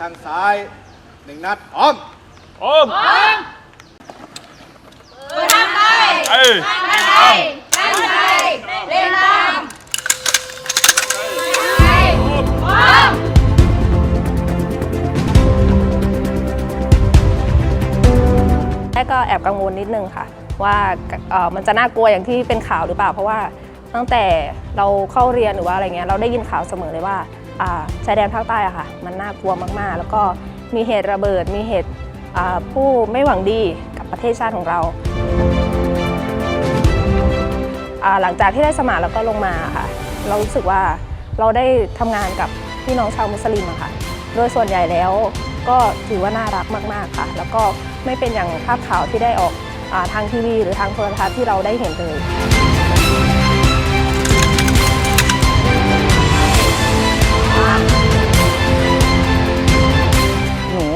ทางซ้ายหนึ่งนัดพร้อม โอมเอ้ยแรกก็แอบกังวลนิดนึงค่ะ ว่าเอ่อมันจะน่ากลัวอย่างที่เป็นข่าวหรือเปล่า เพราะว่าตั้งแต่เราเข้าเรียนหรือว่าอะไรเงี้ยเราได้ยินข่าวเสมอเลยว่าอ่า ชายแดนภาคใต้อะค่ะ มันน่ากลัวมากๆ แล้วก็มีเหตุระเบิด มีเหตุผู้ไม่หวังดีกับประเทศชาติของเรา หลังจากที่ได้สมัครแล้วก็ลงมาค่ะ เรารู้สึกว่าเราได้ทำงานกับพี่น้องชาวมุสลิมอะค่ะ โดยส่วนใหญ่แล้วก็ถือว่าน่ารักมากๆค่ะ แล้วก็ไม่เป็นอย่างภาพข่าวที่ได้ออกอทางทีวีหรือทางโทรทัศน์ที่เราได้เห็นเลย หนู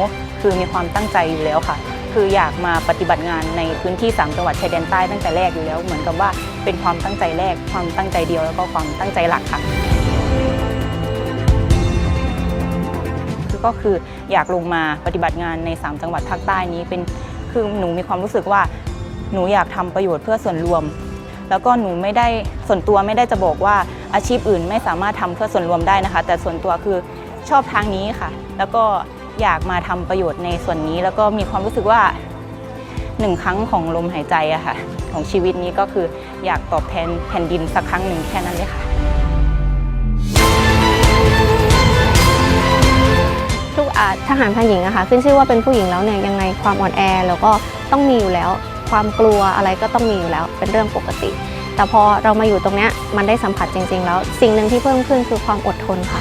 คือมีความตั้งใจอยู่แล้วค่ะ คืออยากมาปฏิบัติงานในพื้นที่ 3 จังหวัดชายแดนใต้ตั้งแต่แรกอยู่แล้ว เหมือนกับว่าเป็นความตั้งใจแรก ความตั้งใจเดียวแล้วก็ความตั้งใจหลักค่ะคือก็คืออยากลงมาปฏิบัติงานใน 3 จังหวัดภาคใต้นี้เป็นคือหนูมีความรู้สึกว่าหนูอยากทำประโยชน์เพื่อส่วนรวม แล้วก็หนูไม่ได้ส่วนตัวไม่ได้จะบอกว่าอาชีพอื่นไม่สามารถทำเพื่อส่วนรวมได้นะคะ แต่ส่วนตัวคือชอบทางนี้ค่ะ แล้วก็อยากมาทำประโยชน์ในส่วนนี้ แล้วก็มีความรู้สึกว่าหนึ่งครั้งของลมหายใจอะค่ะ ของชีวิตนี้ก็คืออยากตอบแทนแผ่นดินสักครั้งหนึ่งแค่นั้นเลยค่ะ ทุกอาทหารพรานหญิงอะค่ะขึ้นชื่อว่าเป็นผู้หญิงแล้วเนี่ยยังไงความอ่อนแอแล้วก็ต้องมีอยู่แล้ว ความกลัวอะไรก็ต้องมีอยู่แล้ว เป็นเรื่องปกติ แต่พอเรามาอยู่ตรงเนี้ยมันได้สัมผัสจริง ๆ แล้ว สิ่งหนึ่งที่เพิ่มขึ้นคือความอดทนค่ะ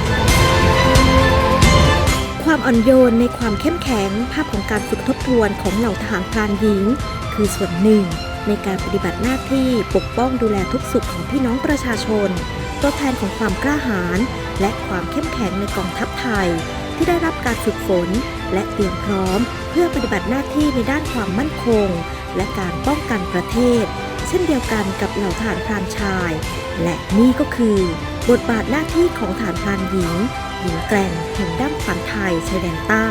ความอ่อนโยนในความเข้มแข็งภาพของการฝึกทบทวนของเหล่าทหารพรานหญิง คือส่วนหนึ่ง ในการปฏิบัติหน้าที่ปกป้องดูแลทุกสุขของพี่น้องประชาชน ตัวแทนของความกล้าหาญและความเข้มแข็งในกองทัพไทย ที่ได้รับการฝึกฝน และเตรียมพร้อม เพื่อปฏิบัติหน้าที่ในด้านความมั่นคง และการป้องกันประเทศ เช่นเดียวกันกับเหล่าฐานพรานชาย และนี่ก็คือ บทบาทหน้าที่ของฐานพรานหญิงหญิงแกร่งแห่งด้ามขวันไทยชายแดนใต้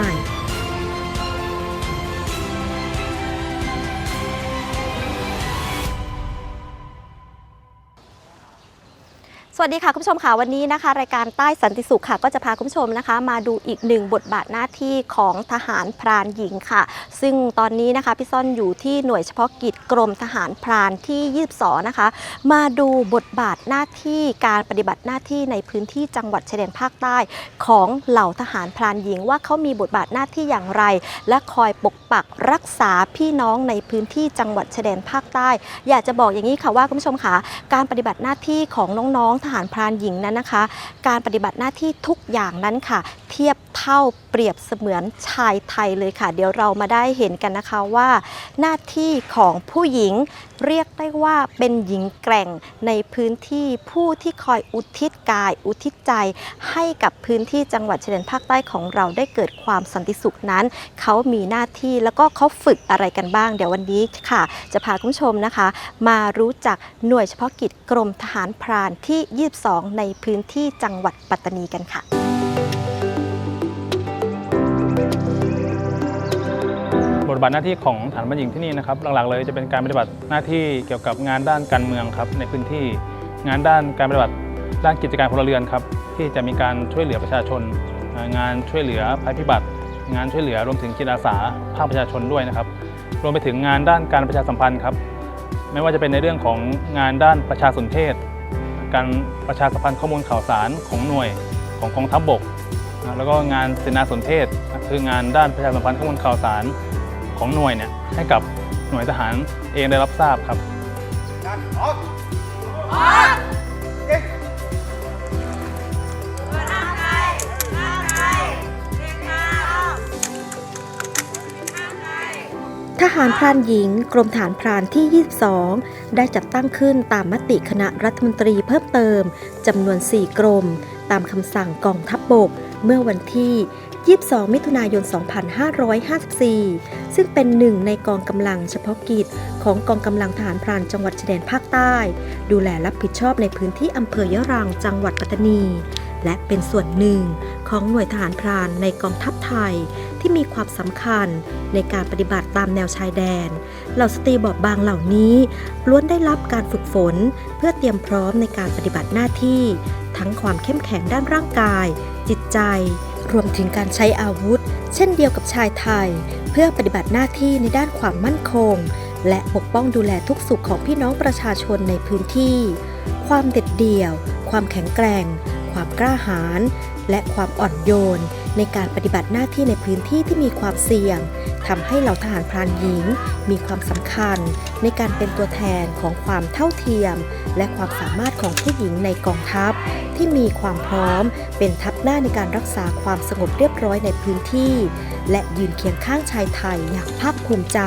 สวัสดีค่ะคุณผู้ชมค่ะวันนี้นะคะ รายการใต้สันติสุขค่ะ ก็จะพาคุณผู้ชมนะคะ มาดูอีกหนึ่งบทบาทหน้าที่ของทหารพรานหญิงค่ะ ซึ่งตอนนี้นะคะพี่ซ่อนอยู่ที่หน่วยเฉพาะกิจกรมทหารพรานที่ 22 นะคะ มาดูบทบาทหน้าที่การปฏิบัติหน้าที่ในพื้นที่จังหวัดชายแดนภาคใต้ ของเหล่าทหารพรานหญิง ว่าเขามีบทบาทหน้าที่อย่างไร และคอยปกปักรักษาพี่น้องในพื้นที่จังหวัดชายแดนภาคใต้ อยากจะบอกอย่างนี้ค่ะว่าคุณผู้ชมค่ะการปฏิบัติหน้าที่ของน้องๆทหารพรานหญิงนั้นนะคะ การปฏิบัติหน้าที่ทุกอย่างนั้นค่ะ เทียบเท่าเปรียบเสมือนชายไทยเลยค่ะ เดี๋ยวเรามาได้เห็นกันนะคะว่า หน้าที่ของผู้หญิงเรียกได้ว่าเป็นหญิงแกร่งในพื้นที่ผู้ที่คอยอุทิศกาย อุทิศใจ ให้กับพื้นที่จังหวัดชายแดนภาคใต้ของเราได้เกิดความสันติสุขนั้น เขามีหน้าที่แล้วก็เขาฝึกอะไรกันบ้าง เดี๋ยววันนี้ค่ะ จะพาคุณผู้ชมนะคะ มารู้จักหน่วยเฉพาะกิจกรมทหารพรานที่ 22 ในพื้นที่จังหวัดปัตตานีกันค่ะ บทบาทหน้าที่ของฐานบัญญิงที่นี่นะครับหลักๆเลยจะเป็นการปฏิบัติหน้าที่เกี่ยวกับงานด้านการเมืองครับในพื้นที่งานด้านการปฏิบัติด้านกิจการพลเรือนครับที่จะมีการช่วยเหลือประชาชน งานช่วยเหลือภัยพิบัติ งานช่วยเหลือรวมถึงจิตอาสาภาคประชาชนด้วยนะครับ รวมไปถึงงานด้านการประชาสัมพันธ์ครับไม่ว่าจะเป็นในเรื่องของงานด้านประชาสนเทศ การประชาสัมพันธ์ข้อมูลข่าวสารของหน่วยของกองทัพบก แล้วก็งานเสนาสนเทศคืองานด้านประชาสัมพันธ์ข้อมูลข่าวสารของหน่วยเนี่ยให้กับหน่วยทหารเองได้รับทราบครับนัดพร้อมทหารพรานหญิงกรมฐานพรานที่ 22 ได้จัดตั้งขึ้นตามมติคณะรัฐมนตรีเพิ่มเติมจำนวน 4 กรม ตามคำสั่งกองทัพบบก เมื่อวันที่ 22 มิถุนายน 2554 ซึ่งเป็นหนึ่งในกองกำลังเฉพาะกิจ ของกองกำลังทหารพรานจังหวัดชายแดนภาคใต้ ดูแลรับผิดชอบในพื้นที่อำเภอยะรังจังหวัดปัตตานี และเป็นส่วนหนึ่งของหน่วยทหารพรานในกองทัพไทย ที่มีความสำคัญในการปฏิบัติตามแนวชายแดน เหล่าสตรีบอบบางเหล่านี้ล้วนได้รับการฝึกฝน เพื่อเตรียมพร้อมในการปฏิบัติหน้าที่ ทั้งความเข้มแข็งด้านร่างกาย จิตใจ รวมถึงการใช้อาวุธ เช่นเดียวกับชายไทย เพื่อปฏิบัติหน้าที่ในด้านความมั่นคง และปกป้องดูแลทุกสุขของพี่น้องประชาชนในพื้นที่ ความเด็ดเดี่ยว ความแข็งแกร่ง ความกล้าหาญและความอ่อนโยน ในการปฏิบัติหน้าที่ในพื้นที่ที่มีความเสี่ยงทำให้เหล่าทหารพรานหญิง มีความสำคัญ ในการเป็นตัวแทนของความเท่าเทียม และความสามารถของผู้หญิงในกองทัพ ที่มีความพร้อม เป็นทัพหน้าในการรักษาความสงบเรียบร้อยในพื้นที่ และยืนเคียงข้างชายไทยอย่างภาคภูมิใจ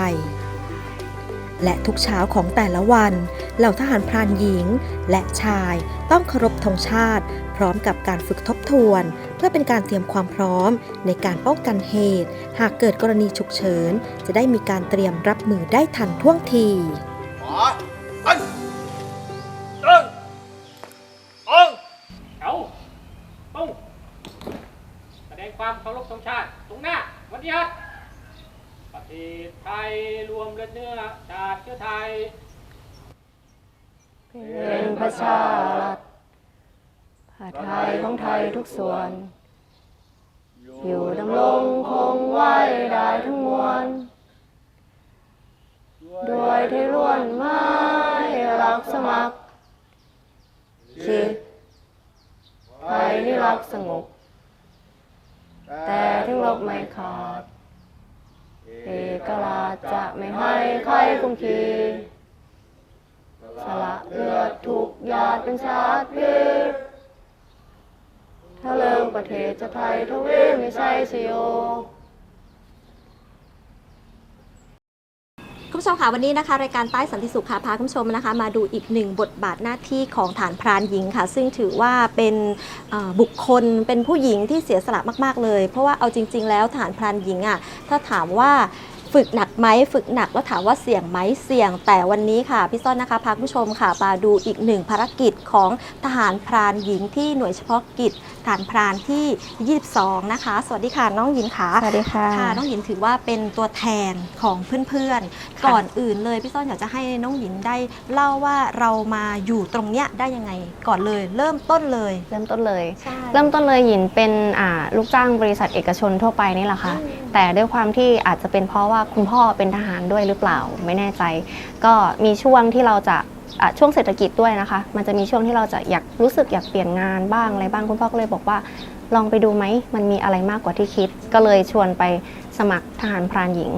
และทุกเช้าของแต่ละวัน เหล่าทหารพรานหญิง และชายต้องเคารพธงชาติ พร้อมกับการฝึกทบทวน เพื่อเป็นการเตรียมความพร้อม ในการป้องกันเหตุ หากเกิดกรณีฉุกเฉิน จะได้มีการเตรียมรับมือได้ทันท่วงทีขวาอันตรงตรงเอาตรงแสดงความเคารพธงชาติตรงหน้า วันนี้ครับประเทศไทยรวมเลือดเนื้อชาติเชื้อไทยเป็นประชารั ฐผาไทยของไทยทุกส่วน อยู่ ค่ะวันนี้นะคะรายการใต้สันติสุขค่ะพาคุณผู้ชมนะคะ มาดูอีกหนึ่งบทบาทหน้าที่ของฐานพรานหญิงค่ะ ซึ่งถือว่าเป็นบุคคลเป็นผู้หญิงที่เสียสละมาก ๆ เลย เพราะว่าเอาจริง ๆ แล้วฐานพรานหญิงอะถ้าถามว่า ฝึกหนักไหมฝึกหนักแล้วถามว่าเสี่ยงไหมเสี่ยง แต่วันนี้ค่ะพี่ต้นนะคะพาคุณผู้ชมค่ะมาดูอีกหนึ่งภารกิจของทหารพรานหญิงที่หน่วยเฉพาะกิจฐานพรานที่ 22 นะคะ สวัสดีค่ะน้องหญิงขาสวัสดีค่ะค่ะ น้องหญิงถือว่าเป็นตัวแทนของเพื่อนๆค่ะก่อนอื่นเลยพี่ต้นอยากจะให้น้องหญิงได้เล่าว่าเรามาอยู่ตรงเนี้ยได้ยังไงก่อนเลย เริ่มต้นเลย เริ่มต้นเลย ใช่เริ่มต้นเลยหยินเป็นอ่าลูกจ้างบริษัทเอกชนทั่วไปนี่แหละค่ะ แต่ด้วยความที่อาจจะเป็นเพราะว่าคุณพ่อเป็นทหารด้วยหรือเปล่าไม่แน่ใจ ก็มีช่วงที่เราจะอะช่วงเศรษฐกิจด้วยนะคะ มันจะมีช่วงที่เราจะอยากรู้สึกอยากเปลี่ยนงานบ้างอะไรบ้างคุณพ่อก็เลยบอกว่าลองไปดูไหมมันมีอะไรมากกว่าที่คิด ก็เลยชวนไปสมัครทหารพรานหญิง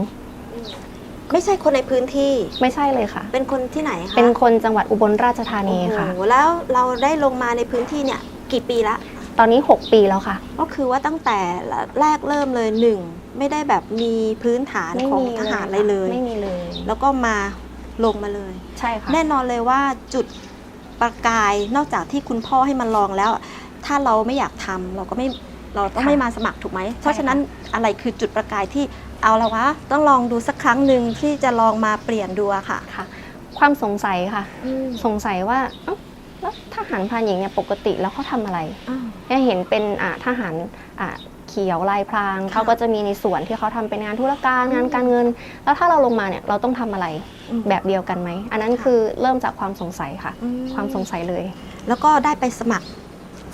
ไม่ใช่คนในพื้นที่ไม่ใช่เลยค่ะ เป็นคนที่ไหนคะเป็นคนจังหวัดอุบลราชธานีค่ะโอ้โหแล้วเราได้ลงมาในพื้นที่เนี่ยกี่ปีละ ตอนนี้ 6 ปีแล้วค่ะ ก็คือว่าตั้งแต่แรกเริ่มเลยหนึ่งไม่ได้แบบมีพื้นฐานไม่ของมีทหารค่ะอะไรเลย ไม่มีเลย แล้วก็มาลงมาเลย ใช่ค่ะแน่นอนเลยว่าจุดประกายนอกจากที่คุณพ่อให้มันลองแล้ว ถ้าเราไม่อยากทำเราก็ไม่เราต้องค่ะไม่มาสมัครถูกไหม เพราะใช่ฉะนั้นอะไรคือจุดประกายที่เอาละวะต้องลองดูสักครั้งหนึ่งที่จะลองมาเปลี่ยนดูอะค่ะค่ะ ความสงสัยค่ะ สงสัยว่าเอ้า แล้วทหารพรานหญิงเนี่ยปกติแล้วเขาทำอะไรอ้าวเนี่ยเห็นเป็นอ่าทหารอ่าเขียวลายพรางค่ะเขาก็จะมีในส่วนที่เขาทำเป็นงานธุรการงานการเงิน แล้วถ้าเราลงมาเนี่ยเราต้องทำอะไรอืมแบบเดียวกันไหมอันนั้นค่ะคือเริ่มจากความสงสัยค่ะอืความสงสัยเลย แล้วก็ได้ไปสมัคร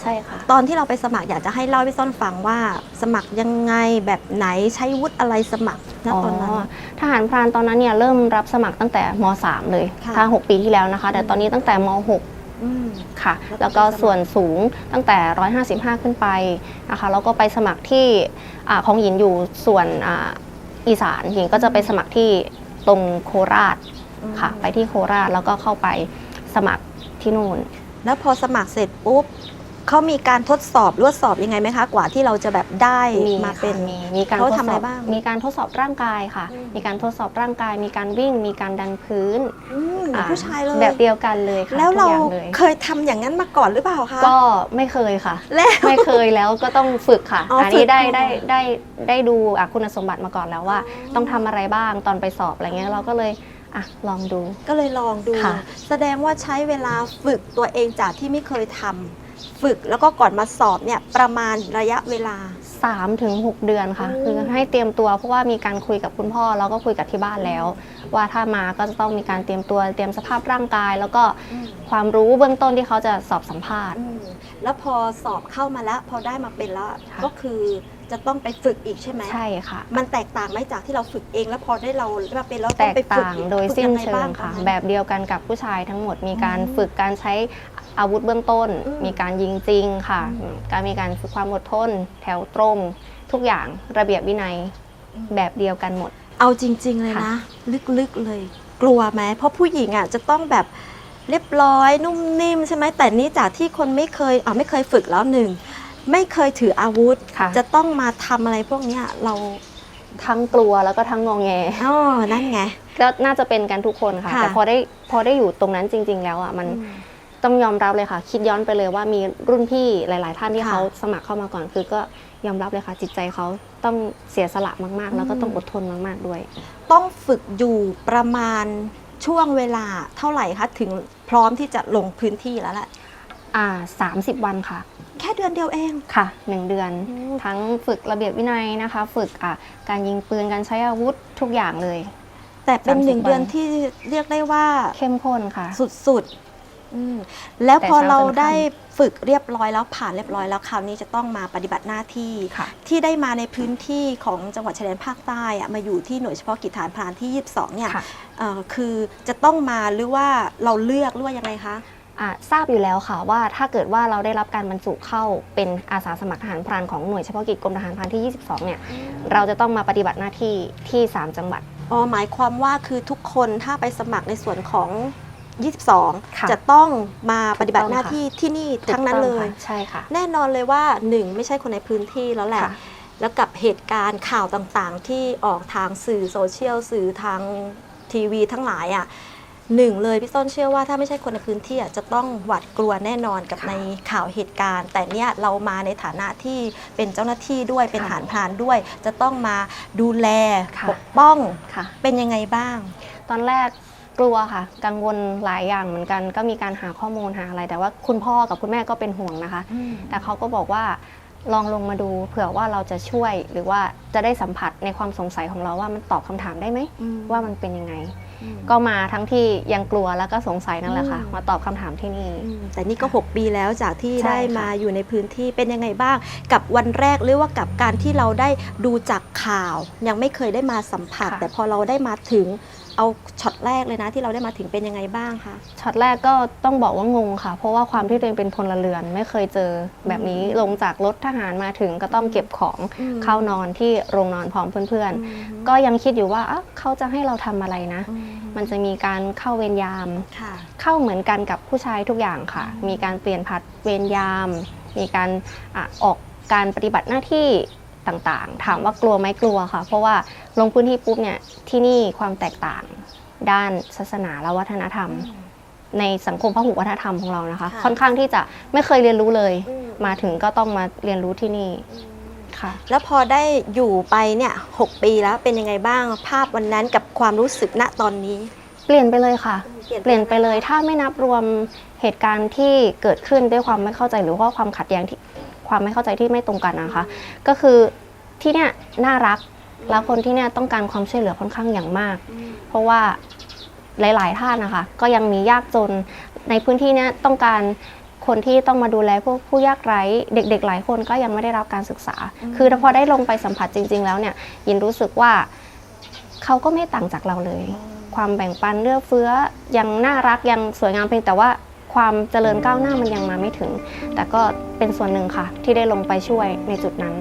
ใช่ค่ะ ตอนที่เราไปสมัครอยากจะให้เล่าให้พี่ซ่อนฟังว่า สมัครยังไงแบบไหนใช้วุฒิอะไรสมัครณตอนนั้นทหารพรานตอนนั้นเนี่ยเริ่มรับสมัครตั้งแต่ม .3 เลยค่ะถ้า6ปีที่แล้วนะคะ แต่ตอนนี้ตั้งแต่ม .6 อืม ค่ะ แล้วก็แล้วก็ไปสมัครส่วนสูงตั้งแต่ 155 ขึ้นไปนะคะแล้วก็ไปสมัครที่อาของหญิงอยู่ส่วนอาอีสานหญิงก็จะไปสมัครที่ตรงโคราชค่ะ ไปที่โคราชแล้วก็เข้าไปสมัครที่นู่น แล้วพอสมัครเสร็จปุ๊บ เขามีการทดสอบหรือว่าสอบยังไงไหมคะ กว่าที่เราจะแบบได้มีมาค่ะเป็นมีมีการเขาทดทำสอะไรอบบ้าง มีการทดสอบร่างกายค่ะ อืม มีการทดสอบร่างกาย มีการวิ่ง มีการดันพื้นอืมเหมือนอ่าผู้ชายเลย แบบเดียวกันเลยค่ะแล้วเราทุกอย่งเลยเคยทำอย่างนั้นมาก่อนหรือเปล่าคะก็ไม่เคยค่ะ แล้ว ไม่เคยแล้วก็ต้องฝึกค่ะ อ๋ออัอันนี้ได้ฝึกก่อน ได้ได้ได้ดูอะคุณสมบัติมาก่อนแล้วว่า ต้องทำอะไรบ้างตอนไปสอบอะไรเงี้ยเราก็เลยอะลองดู ก็เลยลองดู ค่ะ แสดงว่าใช้เวลาฝึกตัวเองจากที่ไม่เคยทำ ฝึกแล้วก็ก่อนมาสอบเนี่ยประมาณระยะเวลา3ถึง6เดือนค่ะ อืม คือให้เตรียมตัวเพราะว่ามีการคุยกับคุณพ่อแล้วก็คุยกับที่บ้านแล้ว ว่าถ้ามาก็จะต้องมีการเตรียมตัวเตรียมสภาพร่างกาย แล้วก็ความรู้เบื้องต้นที่เขาจะสอบสัมภาษณ์ อืมแล้วพอสอบเข้ามาแล้ว พอได้มาเป็นแล้วค่ะ ก็คือจะต้องไปฝึกอีกใช่ไหมใช่ค่ะ มันแตกต่างไหมจากที่เราฝึกเอง แล้วพอได้เราได้มาเป็นแล้วแตต้องกไปฝึกต่างอีกโดยฝึกสิ้นงไงเชิบ้างค่ะตอนนั้นแบบเดียวกันกับผู้ชายทั้งหมดมีการอืม ฝึกการใช้ อาวุธเบื้องต้นอืมมีการยิงจริงค่ะอืมการมีการฝึกความอดทน แถวตรง ทุกอย่างระเบียบวินัยแบบเดียวกันหมด เอาจริง ๆ เลยค่ะนะ ลึกๆเลย กลัวไหมเพราะผู้หญิงอะจะต้องแบบเรียบร้อยนุ่มนิ่มใช่ไหมแต่นี่จากที่คนไม่เคยอ่าไม่เคยฝึกแล้วหนึ่งไม่เคยถืออาวุธค่ะจะต้องมาทำอะไรพวกเนี้ยเราทั้งกลัวแล้วก็ทั้งงองแงอ๋อนั่นไงก็น่าจะเป็นกันทุกคนค่ะค่ะแต่พอได้พอได้อยู่ตรงนั้นจริง ๆ แล้วอะมัน ต้องยอมรับเลยค่ะ คิดย้อนไปเลยว่ามีรุ่นพี่หลาย ๆ ท่านที่ค่ะเขาสมัครเข้ามาก่อน คือก็ยอมรับเลยค่ะ จิตใจเขาต้องเสียสละมาก ๆ แล้วก็ต้องอดทนมาก ๆ ด้วย ต้องฝึกอยู่ประมาณช่วงเวลาเท่าไหร่คะถึงพร้อมที่จะลงพื้นที่แล้วแหละอ่า30 วันค่ะ แค่เดือนเดียวเอง ค่ะ1เดือนอืม ทั้งฝึกระเบียบวินัยนะคะ ฝึกอะการยิงปืนการใช้อาวุธทุกอย่างเลย แต่เป็น30หนึ่งเดือนวัน ที่เรียกได้ว่าเข้มข้นค่ะ สุดๆ อืมแล้วแต่พอเช้าเราจนค่ำได้ฝึกเรียบร้อยแล้วผ่านเรียบร้อยแล้วคราวนี้จะต้องมาปฏิบัติหน้าที่ ค่ะ ที่ได้มาในพื้นที่ของจังหวัดชายแดนภาคใต้อะมาอยู่ที่หน่วยเฉพาะกิจฐานพรานที่ 22 เนี่ยค่ะ เอ่อคือจะต้องมาหรือว่าเราเลือกหรือว่ายังไงคะ อะทราบอยู่แล้วค่ะว่าถ้าเกิดว่าเราได้รับการบรรจุเข้าเป็นอาสาสมัครทหารพรานของหน่วยเฉพาะกิจกรมทหารพรานที่ 22 เนี่ย เราจะต้องมาปฏิบัติหน้าที่ที่ 3 จังหวัด อ๋อหมายความว่าคือทุกคนถ้าไปสมัครในส่วนของ ค่ะ22จะต้องมาปฏิบัติถูกหต้องน้าค่ะที่ที่นี่ทั้งนั้นเลยถูกต้องค่ะใช่ค่ะ แน่นอนเลยว่าหนึ่งไม่ใช่คนในพื้นที่แล้วแหละ ค่ะ แล้วกับเหตุการณ์ข่าวต่างๆ ที่ออกทางสื่อโซเชียลสื่อทางทีวีทั้งหลายอะหนึ่งเลยพี่ต้นเชื่อว่าถ้าไม่ใช่คนในพื้นที่อะจะต้องหวาดกลัวแน่นอนกับค่ะในข่าวเหตุการณ์ แต่เนี่ยเรามาในฐานะที่เป็นเจ้าหน้าที่ด้วยเป็นทค่ะหารพรานด้วย จะต้องมาดูแลค่ะปกป้องค่ะ เป็นยังไงบ้าง ตอนแรก กลัวค่ะ กังวลหลายอย่างเหมือนกัน ก็มีการหาข้อมูลหาอะไร แต่ว่าคุณพ่อกับคุณแม่ก็เป็นห่วงนะคะ แต่เขาก็บอกว่าลองลงมาดูเผื่อว่าเราจะช่วยหรือว่าจะได้สัมผัสในความสงสัยของเราว่ามันตอบคำถามได้ไหมว่ามันเป็นยังไง ก็มาทั้งที่ยังกลัวแล้วก็สงสัยนั่นแหละค่ะอืมมาตอบคำถามที่นี่อืมแต่นี่ก็ 6 ปีแล้วจากที่ใช่ได้ค่ะมาอยู่ในพื้นที่เป็นยังไงบ้าง กับวันแรกหรือว่ากับการที่เราได้ดูจากข่าว ยังไม่เคยได้มาสัมผัส แต่พอเราได้มาถึง เอาช็อตแรกเลยนะที่เราได้มาถึงเป็นยังไงบ้างคะช็อตแรกก็ต้องบอกว่างงค่ะ เพราะว่าความที่ตัวเองเป็นพลเรือนไม่เคยเจอแบบนี้ลงจากรถทหารมาถึงก็ต้องเก็บของอืมเข้านอนที่โรงนอนพร้อมเพื่อนๆ ก็ยังคิดอยู่ว่าอะเขาจะให้เราทำอะไรนะ มันจะมีการเข้าเวรยามค่ะเข้าเหมือนกันกับผู้ชายทุกอย่างค่ะ มีการเปลี่ยนผัดเวรยาม มีการอะออกการปฏิบัติหน้าที่ ต่างๆ ถามว่ากลัวไหมกลัวค่ะ เพราะว่าลงพื้นที่ปุ๊บเนี่ยที่นี่ความแตกต่างด้านศาสนาและวัฒนธรรม ในสังคมพหุวัฒนธรรมของเรานะคะ ค่ะค่อนข้างที่จะไม่เคยเรียนรู้เลย อืม มาถึงก็ต้องมาเรียนรู้ที่นี่ค่ะ แล้วพอได้อยู่ไปเนี่ยหกปีแล้วเป็นยังไงบ้างภาพวันนั้นกับความรู้สึกณตอนนี้ เปลี่ยนไปเลยค่ะ เปลี่ยนไปเปลี่ยนไปเลยถ้าไม่นับรวมเหตุการณ์ที่เกิดขึ้นด้วยความไม่เข้าใจหรือว่าความขัดแย้งที่ ความไม่เข้าใจที่ไม่ตรงกันนะคะ ก็คือที่เนี่ยน่ารักแล้วคนที่เนี่ยต้องการความช่วยเหลือค่อนข้างอย่างมาก เพราะว่าหลาย ๆ ท่านนะคะ ก็ยังมียากจนในพื้นที่เนี้ยต้องการคนที่ต้องมาดูแลพวกผู้ยากไร้เด็ก ๆ หลายคนก็ยังไม่ได้รับการศึกษา คือพอได้ลงไปสัมผัสจริง ๆ แล้วเนี่ยยินรู้สึกว่าเขาก็ไม่ต่างจากเราเลย ความแบ่งปันเลือกเฟื้อยังน่ารักยังสวยงามเพียงแต่ว่า ความเจริญก้าวหน้ามันยังมาไม่ถึง แต่ก็เป็นส่วนหนึ่งค่ะ ที่ได้ลงไปช่วยในจุดนั้น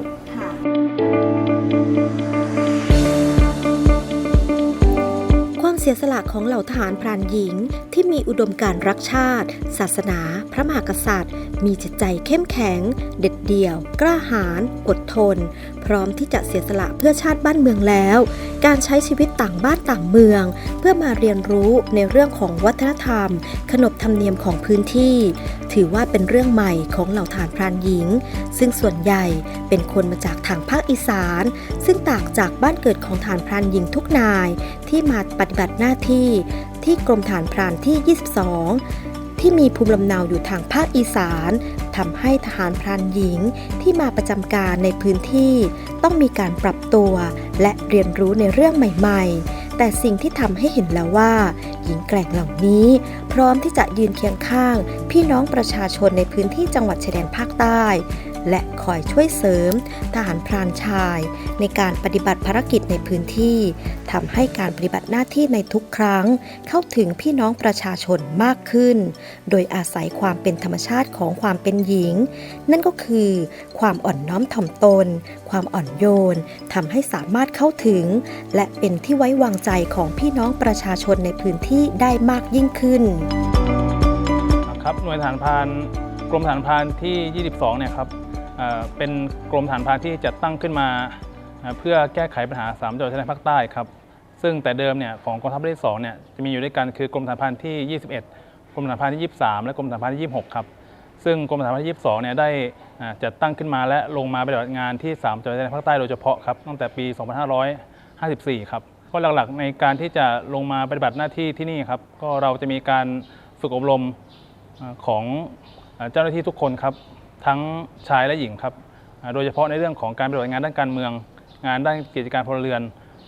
ความเสียสละของเหล่าทหารพรานหญิง ที่มีอุดมการณ์รักชาติ ศาสนา พระมหากษัตริย์ มีจิตใจเข้มแข็ง เด็ดเดี่ยว กล้าหาญอดทน พร้อมที่จะเสียสละเพื่อชาติบ้านเมืองแล้ว การใช้ชีวิตต่างบ้านต่างเมือง เพื่อมาเรียนรู้ในเรื่องของวัฒนธรรม ขนบธรรมเนียมของพื้นที่ ถือว่าเป็นเรื่องใหม่ของเหล่าทหารพรานหญิง ซึ่งส่วนใหญ่เป็นคนมาจากทางภาคอีสาน ซึ่งต่างจากบ้านเกิดของทหารพรานหญิงทุกนายที่มาปฏิบัติหน้าที่ที่กรมฐานพรานที่ 22 ที่มีภูมิลำเนาอยู่ทางภาคอีสานทำให้ทหารพรานหญิงที่มาประจำการในพื้นที่ ต้องมีการปรับตัว และเรียนรู้ในเรื่องใหม่ๆ แต่สิ่งที่ทำให้เห็นแล้วว่า หญิงแกร่งเหล่านี้ พร้อมที่จะยืนเคียงข้าง พี่น้องประชาชนในพื้นที่จังหวัดชายแดนภาคใต้ และคอยช่วยเสริม ทหารพรานชาย ในการปฏิบัติภารกิจในพื้นที่ทำให้การปฏิบัติหน้าที่ในทุกครั้ง เข้าถึงพี่น้องประชาชนมากขึ้น โดยอาศัยความเป็นธรรมชาติของความเป็นหญิง นั่นก็คือ ความอ่อนน้อมถ่อมตน ความอ่อนโยนทำให้สามารถเข้าถึง และเป็นที่ไว้วางใจของพี่น้องประชาชนในพื้นที่ได้มากยิ่งขึ้นครับหน่วยฐานพานกรมฐานพานที่ 22 เนี่ยครับ เป็นกรมฐานพานที่จัดตั้งขึ้นมาเพื่อแก้ไขปัญหาสามจังหวัดชายแดนภาคใต้ครับ ซึ่งแต่เดิมเนี่ยของกองทัพภาคที่2เนี่ยจะมีอยู่ด้วยกันคือกรมฐานพานที่ 21 กรมฐานพานที่ 23 และกรมฐานพานที่ 26 ครับ ซึ่งกรมฐานพานที่ 22 เนี่ยได้จัดตั้งขึ้นมาและลงมาปฏิบัติงานที่3จังหวัดชายแดนภาคใต้โดยเฉพาะครับตั้งแต่ปี 2554 ครับก็หลักๆในการที่จะลงมาปฏิบัติหน้าที่ที่นี่ครับก็เราจะมีการฝึกอบรมของเจ้าหน้าที่ทุกคนครับ ทั้งชายและหญิงครับโดยเฉพาะในเรื่องของการปฏิบัติงานด้านการเมือง งานด้านกิจการพลเรือน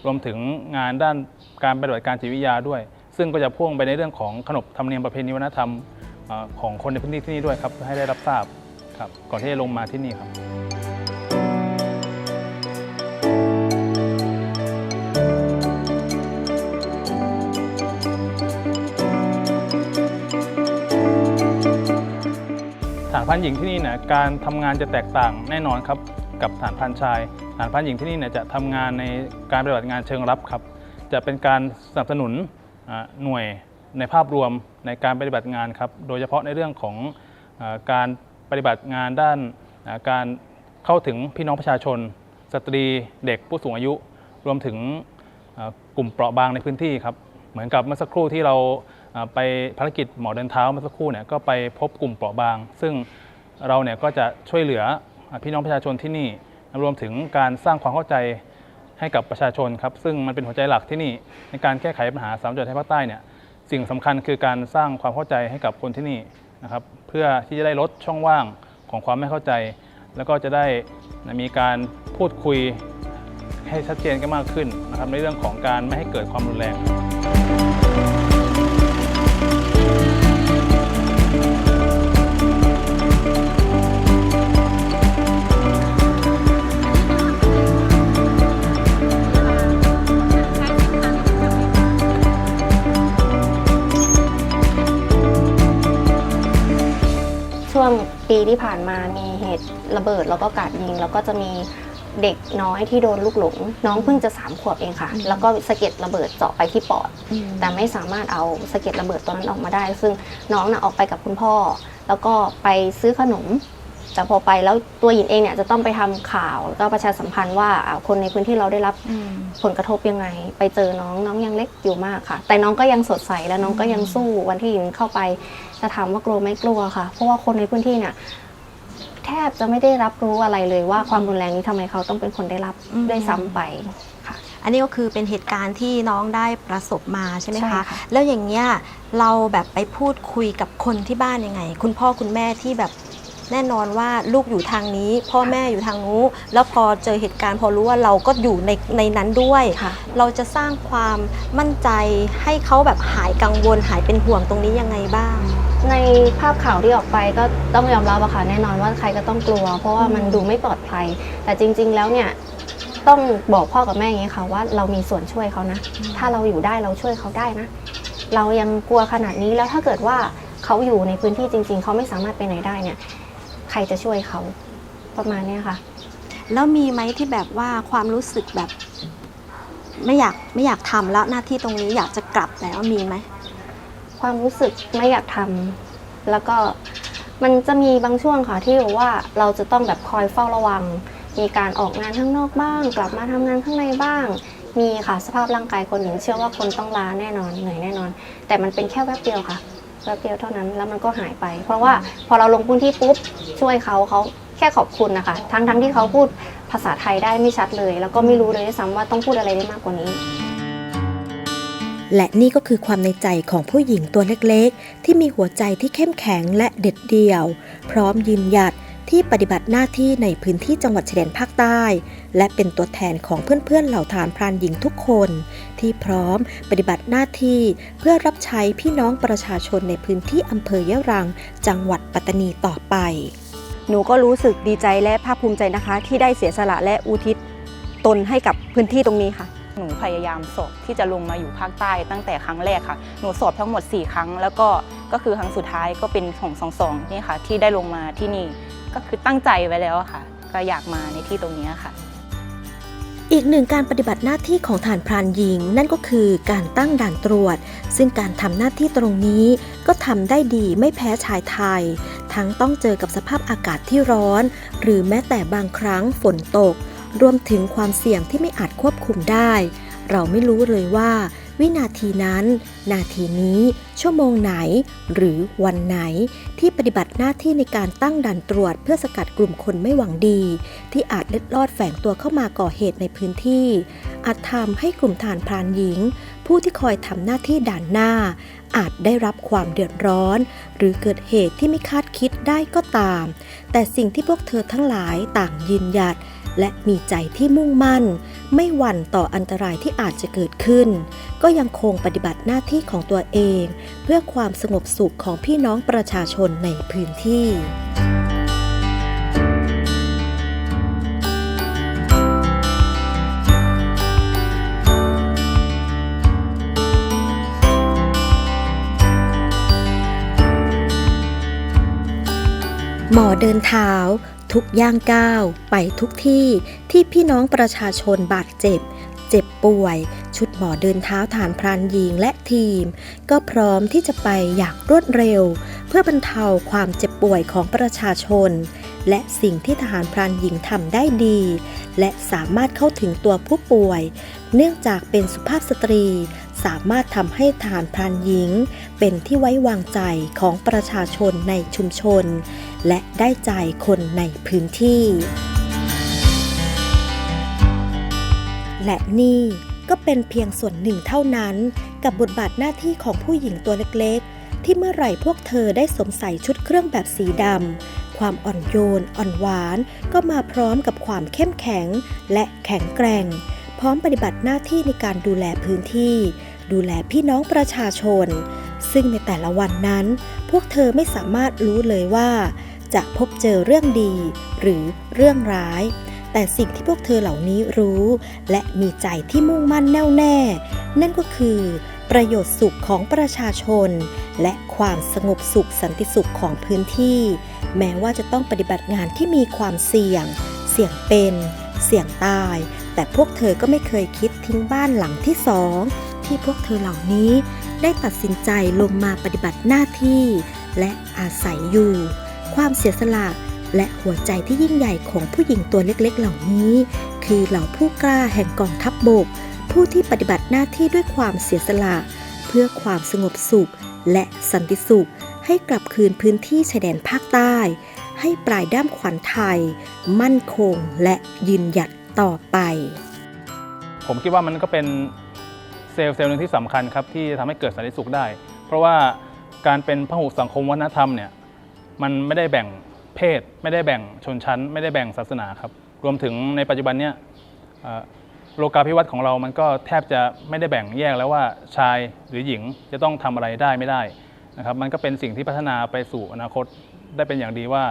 รวมถึงงานด้านการปฏิบัติการจิตวิทยาด้วย ซึ่งก็จะพ่วงไปในเรื่องของขนบธรรมเนียมประเพณีวัฒนธรรมของคนในพื้นที่ที่นี่ด้วยครับเพื่อให้ได้รับทราบครับก่อนที่จะลงมาที่นี่ครับ ฐานพันหญิงที่นี่เนี่ยการทำงานจะแตกต่างแน่นอนครับกับฐานพันชายฐานพันหญิงที่นี่เนี่ยจะทำงานในการปฏิบัติงานเชิงรับครับ จะเป็นการสนับสนุนหน่วยในภาพรวมในการปฏิบัติงานครับ โดยเฉพาะในเรื่องของอการปฏิบัติงานด้านการเข้าถึงพี่น้องประชาชน สตรีเด็กผู้สูงอายุ รวมถึงกลุ่มเปราะบางในพื้นที่ครับ เหมือนกับเมื่อสักครู่ที่เรา ไปภารกิจหมอเดินเท้าเมื่อสักครู่เนี่ยก็ไปพบกลุ่มเปราะบาง ซึ่งเราเนี่ยก็จะช่วยเหลือพี่น้องประชาชนที่นี่รวมถึงการสร้างความเข้าใจให้กับประชาชนครับซึ่งมันเป็นหัวใจหลักที่นี่ในการแก้ไขปัญหาสามจังหวัดชายแดนภาคใต้เนี่ยสิ่งสำคัญคือการสร้างความเข้าใจให้กับคนที่นี่นะครับเพื่อที่จะได้ลดช่องว่างของความไม่เข้าใจ แล้วก็จะได้มีการพูดคุยให้ชัดเจนกันมากขึ้นนะครับในเรื่องของการไม่ให้เกิดความรุนแรง ระเบิดแล้วก็กราดยิง แล้วก็จะมีเด็กน้อยที่โดนลูกหลง น้องเพิ่งจะสามขวบเองค่ะ แล้วก็สะเก็ดระเบิดเจาะไปที่ปอด แต่ไม่สามารถเอาสะเก็ดระเบิดตัวนั้นออกมาได้ ซึ่งน้องน่ะออกไปกับคุณพ่อ แล้วก็ไปซื้อขนม แต่พอไปแล้วตัวหญิงเองเนี่ยจะต้องไปทำข่าวแล้วก็ประชาสัมพันธ์ว่าอ่าคนในพื้นที่เราได้รับผลกระทบยังไง ไปเจอน้องน้องยังเล็กอยู่มากค่ะ แต่น้องก็ยังสดใสและน้องก็ยังสู้วันที่หญิงเข้าไปจะถามว่ากลัวไหมกลัวค่ะ เพราะว่าคนในพื้นที่เนี่ย แทบจะไม่ได้รับรู้อะไรเลยว่าความรุนแรงนี้ทำไมเขาต้องเป็นคนได้รับอืม ด้วยซ้ำไปค่ะ อันนี้ก็คือเป็นเหตุการณ์ที่น้องได้ประสบมาใช่ไหมใช่คะ ค่ะ แล้วอย่างเงี้ยเราแบบไปพูดคุยกับคนที่บ้านยังไง คุณพ่อคุณแม่ที่แบบแน่นอนว่าลูกอยู่ทางนี้ พ่อแม่อยู่ทางนู้นแล้วพอเจอเหตุการณ์พอรู้ว่าเราก็อยู่ในในนั้นด้วย ค่ะ เราจะสร้างความมั่นใจให้เขาแบบหายกังวลหายเป็นห่วงตรงนี้ยังไงบ้างจ ในภาพข่าวที่ออกไปก็ต้องยอมรับอะค่ะแน่นอนว่าใครก็ต้องกลัว เพราะว่ามันดูไม่ปลอดภัย แต่จริง ๆ แล้วเนี่ยต้องบอกพ่อกับแม่อย่างนี้ค่ะว่าเรามีส่วนช่วยเขานะ ถ้าเราอยู่ได้เราช่วยเขาได้นะ เรายังกลัวขนาดนี้แล้วถ้าเกิดว่าเขาอยู่ในพื้นที่จริง ๆ เขาไม่สามารถไปไหนได้เนี่ย ใครจะช่วยเขาประมาณเนี้ยค่ะ แล้วมีไหมที่แบบว่าความรู้สึกแบบ ไม่อยากไม่อยากทำแล้วหน้าที่ตรงนี้อยากจะกลับแล้วมีไหม ความรู้สึกไม่อยากทำแล้วก็มันจะมีบางช่วงค่ะที่แบบว่าเราจะต้องแบบคอยเฝ้าระวัง มีการออกงานข้างนอกบ้าง กลับมาทำงานข้างในบ้าง มีค่ะสภาพร่างกายคนหนึ่งเชื่อว่าคนต้องล้าแน่นอนเหนื่อยแน่นอน แต่มันเป็นแค่แวบเดียวค่ะแวบเดียวเท่านั้นแล้วมันก็หายไป เพราะว่าพอเราลงพื้นที่ปุ๊บช่วยเขาเขาแค่ขอบคุณนะคะ ทั้งทั้งที่เขาพูดภาษาไทยได้ไม่ชัดเลย แล้วก็ไม่รู้เลยด้วยซ้ำว่าต้องพูดอะไรได้มากกว่านี้ และนี่ก็คือความในใจของผู้หญิงตัวเล็กๆ ที่มีหัวใจที่เข้มแข็งและเด็ดเดี่ยว พร้อมยืนหยัดที่ปฏิบัติหน้าที่ในพื้นที่จังหวัดชายแดนภาคใต้ และเป็นตัวแทนของเพื่อนๆ เหล่าทหารพรานหญิงทุกคน ที่พร้อมปฏิบัติหน้าที่เพื่อรับใช้พี่น้องประชาชนในพื้นที่อำเภอยะรัง จังหวัดปัตตานีต่อไป หนูก็รู้สึกดีใจและภาคภูมิใจนะคะ ที่ได้เสียสละและอุทิศตนให้กับพื้นที่ตรงนี้ค่ะ หนูพยายามสอบที่จะลงมาอยู่ภาคใต้ตั้งแต่ครั้งแรกค่ะ หนูสอบทั้งหมด 4 ครั้ง แล้วก็ก็คือครั้งสุดท้ายก็เป็นของสองสองนี่ค่ะ ที่ได้ลงมาที่นี่ก็คือตั้งใจไว้แล้วค่ะ ก็อยากมาในที่ตรงนี้ค่ะ อีกหนึ่งการปฏิบัติหน้าที่ของฐานพรานหญิง นั่นก็คือการตั้งด่านตรวจ ซึ่งการทำหน้าที่ตรงนี้ก็ทำได้ดีไม่แพ้ชายไทย ทั้งต้องเจอกับสภาพอากาศที่ร้อน หรือแม้แต่บางครั้งฝนตก รวมถึงความเสี่ยงที่ไม่อาจควบคุมได้ เราไม่รู้เลยว่า วินาทีนั้น นาทีนี้ ชั่วโมงไหน หรือวันไหน ที่ปฏิบัติหน้าที่ในการตั้งด่านตรวจ เพื่อสกัดกลุ่มคนไม่หวังดี ที่อาจเล็ดลอดแฝงตัวเข้ามาก่อเหตุในพื้นที่ อาจทำให้กลุ่มฐานพรานหญิง ผู้ที่คอยทำหน้าที่ด่านหน้า อาจได้รับความเดือดร้อน หรือเกิดเหตุที่ไม่คาดคิดได้ก็ตาม แต่สิ่งที่พวกเธอทั้งหลายต่างยืนหยัดและมีใจที่มุ่งมั่น ไม่หวั่นต่ออันตรายที่อาจจะเกิดขึ้น ก็ยังคงปฏิบัติหน้าที่ของตัวเอง เพื่อความสงบสุขของพี่น้องประชาชนในพื้นที่ หมอเดินเท้า ทุกย่างก้าวไปทุกที่ที่พี่น้องประชาชนบาดเจ็บ เจ็บป่วย ชุดหมอเดินเท้าฐานพรานหญิงและทีม ก็พร้อมที่จะไปอย่างรวดเร็ว เพื่อบรรเทาความเจ็บป่วยของประชาชน และสิ่งที่ทหารพรานหญิงทำได้ดี และสามารถเข้าถึงตัวผู้ป่วย เนื่องจากเป็นสุภาพสตรี สามารถทำให้ทหารพรานหญิง เป็นที่ไว้วางใจของประชาชนในชุมชน และได้ใจคนในพื้นที่ และนี่ก็เป็นเพียงส่วนหนึ่งเท่านั้นกับบทบาทหน้าที่ของผู้หญิงตัวเล็กๆ ที่เมื่อไหร่พวกเธอได้สวมใส่ชุดเครื่องแบบสีดำความอ่อนโยน อ่อนหวาน ก็มาพร้อมกับความเข้มแข็งและแข็งแกร่ง พร้อมปฏิบัติหน้าที่ในการดูแลพื้นที่ ดูแลพี่น้องประชาชน ซึ่งในแต่ละวันนั้น พวกเธอไม่สามารถรู้เลยว่า จะพบเจอเรื่องดี หรือเรื่องร้าย แต่สิ่งที่พวกเธอเหล่านี้รู้ และมีใจที่มุ่งมั่นแน่วแน่ นั่นก็คือ ประโยชน์สุขของประชาชน และความสงบสุขสันติสุขของพื้นที่ แม้ว่าจะต้องปฏิบัติงานที่มีความเสี่ยง เสี่ยงเป็น เสี่ยงตาย แต่พวกเธอก็ไม่เคยคิดทิ้งบ้านหลังที่สองที่พวกเธอเหล่านี้ได้ตัดสินใจลงมาปฏิบัติหน้าที่ และอาศัยอยู่ ความเสียสละและหัวใจที่ยิ่งใหญ่ของผู้หญิงตัวเล็กๆ เหล่านี้ คือเหล่าผู้กล้าแห่งกองทัพบบก ผู้ที่ปฏิบัติหน้าที่ด้วยความเสียสละ เพื่อความสงบสุขและสันติสุขให้กลับคืนพื้นที่ชายแดนภาคใต้ ให้ปลายด้ามขวัญไทย มั่นคงและยืนหยัดต่อไป ผมคิดว่ามันก็เป็นเซลล์เซลล์หนึ่งที่สำคัญครับที่ทำให้เกิดสันติสุขได้ เพราะว่าการเป็นพหุสังคมวัฒนธรรมเนี่ยมันไม่ได้แบ่งเพศ ไม่ได้แบ่งชนชั้น ไม่ได้แบ่งศาสนาครับ รวมถึงในปัจจุบันเนี่ยโลกาภิวัตน์ของเรามันก็แทบจะไม่ได้แบ่งแยกแล้วว่าชายหรือหญิงจะต้องทำอะไรได้ไม่ได้นะครับ มันก็เป็นสิ่งที่พัฒนาไปสู่อนาคต ได้เป็นอย่างดีว่า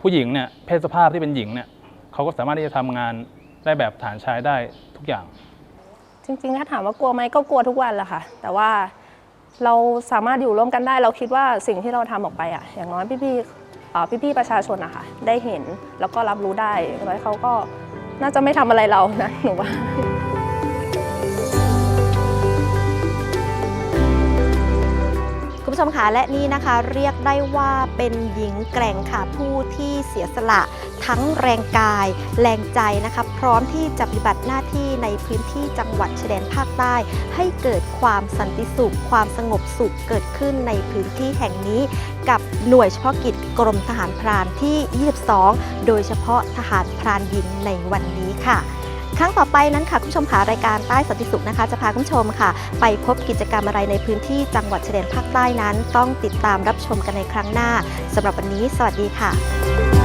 ผู้หญิงเนี่ยเพศสภาพที่เป็นหญิงเนี่ยเขาก็สามารถที่จะทำงานได้แบบฐานชายได้ทุกอย่าง จริงๆถ้าถามว่ากลัวไหมก็กลัวทุกวันแหละค่ะ แต่ว่าเราสามารถอยู่ร่วมกันได้ เราคิดว่าสิ่งที่เราทำออกไปอะ อย่างน้อยพี่ๆอ่อพี่ๆประชาชนอะค่ะ ได้เห็นแล้วก็รับรู้ได้อย่างน้อยเขาก็น่าจะไม่ทำอะไรเรานะหนูว่า ผู้ชมคะและนี่นะคะเรียกได้ว่าเป็นหญิงแกร่งค่ะผู้ที่เสียสละทั้งแรงกาย แรงใจนะคะพร้อมที่จะปฏิบัติหน้าที่ในพื้นที่จังหวัดชายแดนภาคใต้ ให้เกิดความสันติสุข ความสงบสุขเกิดขึ้นในพื้นที่แห่งนี้ กับหน่วยเฉพาะกิจกรมทหารพรานที่ 22 โดยเฉพาะทหารพรานหญิงในวันนี้ค่ะ ครั้งต่อไปนั้นค่ะคุณผู้ชมค่ะรายการใต้สันติสุขนะคะ จะพาคุณผู้ชมค่ะ ไปพบกิจกรรมอะไรในพื้นที่จังหวัดชายแดนภาคใต้นั้น ต้องติดตามรับชมกันในครั้งหน้าสำหรับวันนี้ สวัสดีค่ะ